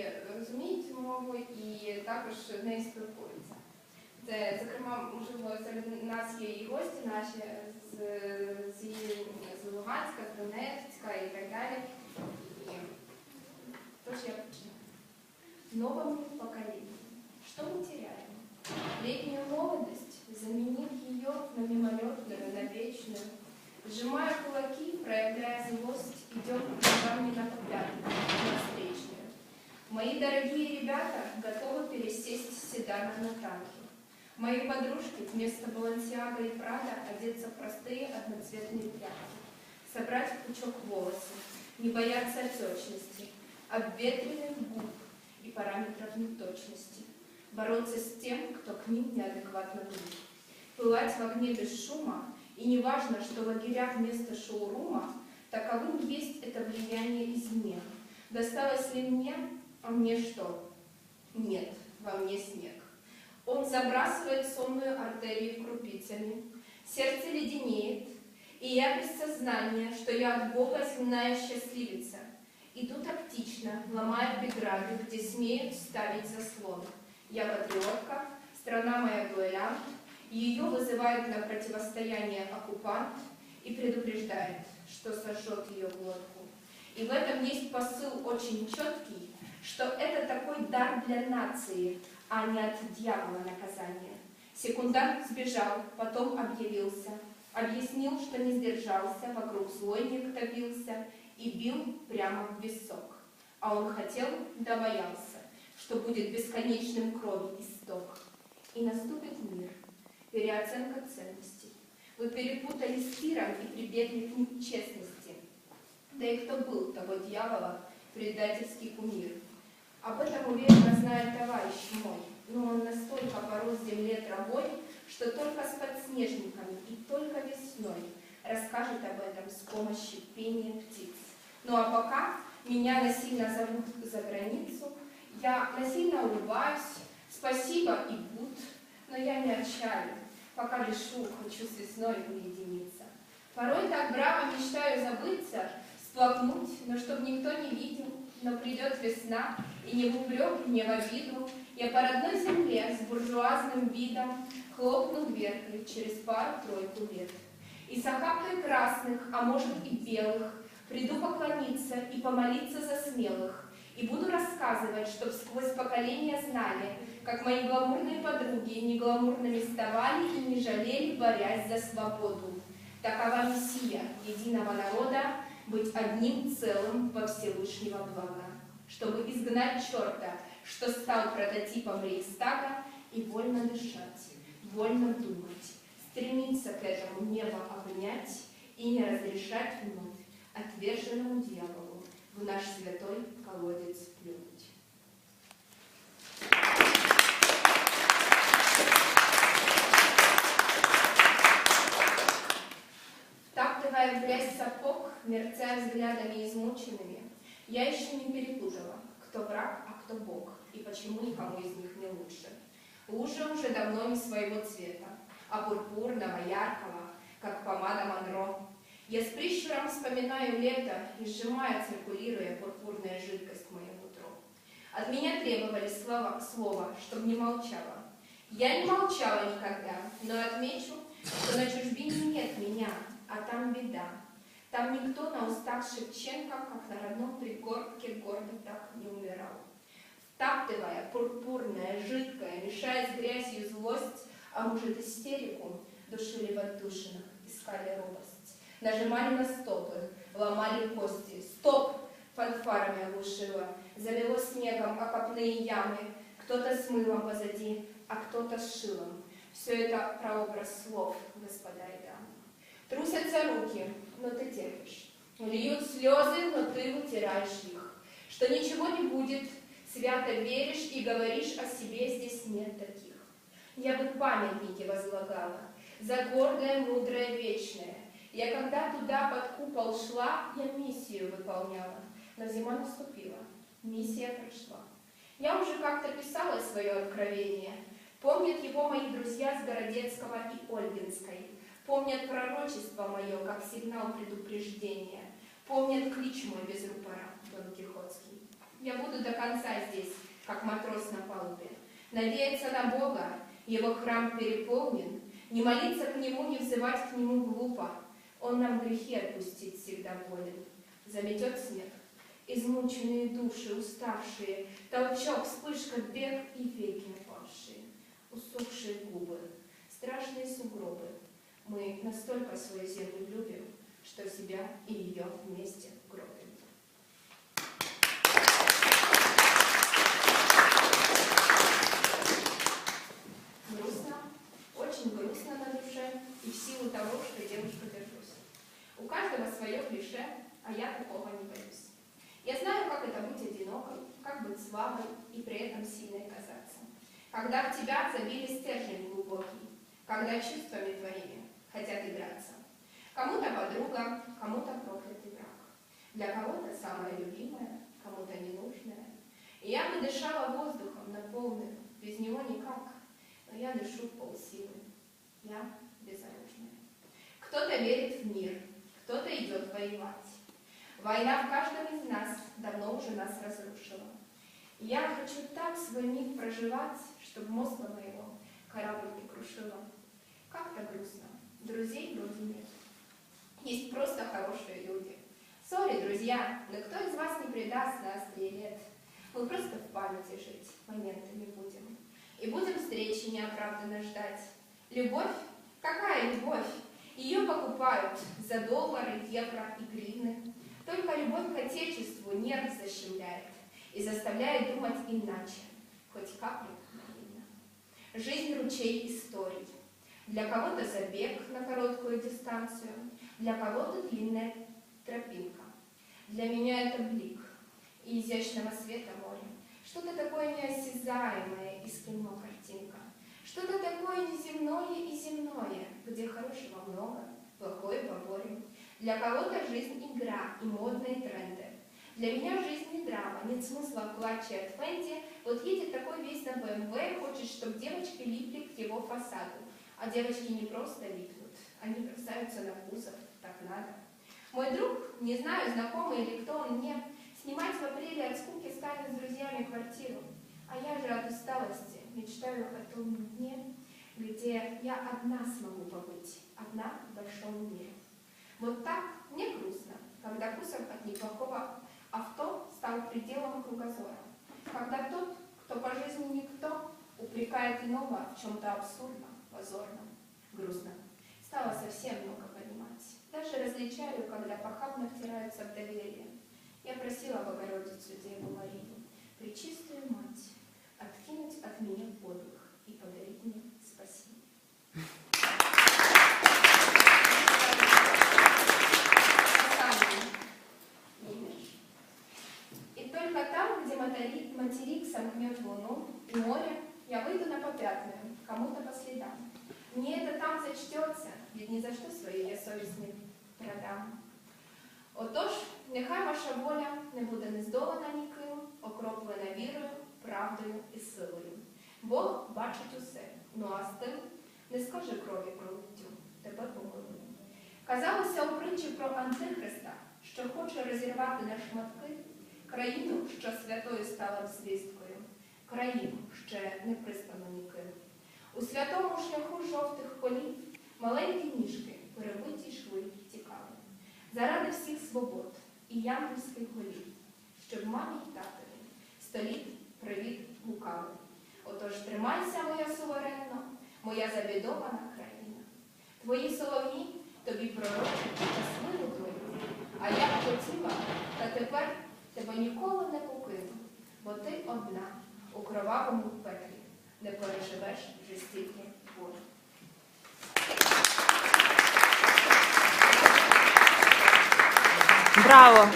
трошки розуміють мову і також нею спілкуються. Це, зокрема, можливо, серед нас є і гості наші з, з, з Луганська, з Донецька і так далі. І, тож я почну. Новому поколению. Что мы теряем? Летнюю молодость, заменив ее на мимолетную, на вечную. Сжимая кулаки, проявляя злость, идем к не на попятную, на встречную. Мои дорогие ребята готовы пересесть с седана на танки. Мои подружки вместо Балансиага и Прада одеться в простые одноцветные прятки. Собрать пучок волосы, не бояться отечности, обветренных губ и параметров неточности. Бороться с тем, кто к ним неадекватно глуп. Пылать в огне без шума, и не важно, что лагеря вместо шоурума, таковым есть это влияние извне. Досталось ли мне, а мне что? Нет, во мне снег. Он забрасывает сонную артерию крупицами. Сердце леденеет, и я без сознания, что я от Бога земная счастливица. Иду тактично, ломая преграды, где смеют ставить заслон. Я патриотка, страна моя дуэлянт, ее вызывает на противостояние оккупант и предупреждает, что сожжет ее глотку. И в этом есть посыл очень четкий, что это такой дар для нации, а не от дьявола наказания. Секундант сбежал, потом объявился, объяснил, что не сдержался, вокруг злойник топился и бил прямо в висок. А он хотел, да боялся, что будет бесконечным крови исток. И наступит мир, переоценка ценностей. Вы перепутали с миром и прибегли к нечестности. Да и кто был того дьявола, предательский кумир? Об этом уверенно знает товарищ мой, но он настолько порос земле травой, что только с подснежниками и только весной расскажет об этом с помощью пения птиц. Ну а пока меня насильно зовут за границу, я насильно улыбаюсь, спасибо и буд, но я не отчаю, пока дышу, хочу с весной уединиться. Порой так браво мечтаю забыться, сплакнуть, но чтоб никто не видел, но придет весна, и не в упрек, не в обиду, я по родной земле с буржуазным видом хлопну дверкой через пару-тройку лет. И с охапкой красных, а может и белых, приду поклониться и помолиться за смелых, и буду рассказывать, чтоб сквозь поколения знали, как мои гламурные подруги не гламурными вставали и не жалели, борясь за свободу. Такова мессия единого народа, быть одним целым во Всевышнего блага, чтобы изгнать черта, что стал прототипом Рейхстага, и вольно дышать, вольно думать, стремиться к этому небо обнять и не разрешать вновь отверженному дьяволу в наш святой колодец плюнуть. Я еще не перепутала, кто враг, а кто бог, и почему никому из них не лучше. Лучше уже давно не своего цвета, а пурпурного, яркого, как помада Монро. Я с прищуром вспоминаю лето и сжимая, циркулируя пурпурная жидкость в моем утро. От меня требовали слова, слова, чтобы не молчала. Я не молчала никогда, но отмечу, что на чужбине нет меня, а там беда. Там никто на устах Шевченко, как на родном пригорке, гордо так не умирал. Втаптывая пурпурное, жидкое, мешая с грязью злость, а может истерику, душили в отдушинах, искали робость. Нажимали на стопы, ломали кости. Стоп! Фанфарами оглушило. Замело снегом окопные ямы. Кто-то с мылом позади, а кто-то с шилом. Все это прообраз слов, господа и дамы. Трусятся руки, но ты терпишь. Льют слезы, но ты вытираешь их. Что ничего не будет, свято веришь и говоришь о себе, здесь нет таких. Я бы памятники возлагала за гордое, мудрое, вечное. Я когда туда под купол шла, я миссию выполняла. Но зима наступила, миссия прошла. Я уже как-то писала свое откровение. Помнят его мои друзья с Городецкого и Ольгинской. Помнят пророчество мое, как сигнал предупреждения. Помнят клич мой без рупора, Дон Кихотский. Я буду до конца здесь, как матрос на палубе. Надеяться на Бога, его храм переполнен, не молиться к нему, не взывать к нему глупо. Он нам грехи отпустить всегда волен. Заметет снег, измученные души, уставшие, толчок, вспышка, бег и веки опавшие, усохшие губы, страшные сугробы. Мы настолько свою землю любим, что себя и ее вместе гробим. Грустно, очень грустно на душе, и в силу того, что девушка держусь. У каждого свое клише, а я такого не боюсь. Я знаю, как это быть одинокой, как быть слабой и при этом сильной казаться. Когда в тебя забили стержень глубокий, когда чувствами твоими хотят играться. Кому-то подруга, кому-то проклятый враг. Для кого-то самое любимое, кому-то ненужное. И я бы дышала воздухом наполненным, без него никак, но я дышу полсилы. Я безоружная. Кто-то верит в мир, кто-то идет воевать. Война в каждом из нас давно уже нас разрушила. Я хочу так свой миг проживать, чтобы мозга моего корабль не крушила. Как-то грустно. Друзей вроде нет. Есть просто хорошие люди. Сори, друзья, но кто из вас не предаст на острие лет? Мы просто в памяти жить моментами будем. И будем встречи неоправданно ждать. Любовь? Какая любовь? Ее покупают за доллары, евро и гривны. Только любовь к Отечеству нерв защемляет и заставляет думать иначе, хоть каплю наивно. Жизнь ручей историй. Для кого-то забег на короткую дистанцию, для кого-то длинная тропинка. Для меня это блик и изящного света море. Что-то такое неосязаемое из кино картинка. Что-то такое неземное и земное, где хорошего много, плохое поборем. Для кого-то жизнь игра и модные тренды. Для меня жизнь не драма, нет смысла в плаче от Фэнди. Вот едет такой весь на БМВ, хочет, чтобы девочки липли к его фасаду. А девочки не просто липнут, они бросаются на кузов, так надо. Мой друг, не знаю, знакомый или кто он мне, снимать в апреле от скуки станет с друзьями квартиру. А я же от усталости мечтаю о том дне, где я одна смогу побыть, одна в большом мире. Вот так мне грустно, когда кусок от неплохого авто стал пределом кругозора. Когда тот, кто по жизни никто, упрекает иного в чем-то абсурдном, позорном, грустном. Стало совсем много понимать. Даже различаю, когда похабно втираются в доверие. Я просила Богородицу Деву Марию, Пречистую Мать, кому-то по следам. Мне это там зачтется, ведь ни за что свою я совість не продам. Отож, нехай ваша воля не буде нездолана ніким, окроплена вірою, правдою і силою. Бог бачить усе, ну а з тим не скаже крові пролиттю, тепер помилує. Казалося у притчі про Антихриста, що хоче розірвати на шматки країну, що святою стала звісткою, країну ще не приспану ніким. У святому шляху жовтих полів маленькі ніжки, перебиті йшли тікали. Заради всіх свобод і янківських голів, щоб мамі й татові століт привіт гукали. Отож тримайся, моя суверенна, моя забідована країна. Твої солов'ї тобі пророчать щасливу долю. А я хотіла, та тепер тебе ніколи не покину, бо ти одна у кровавому пеклі не переживеш вже стільки болю. Браво!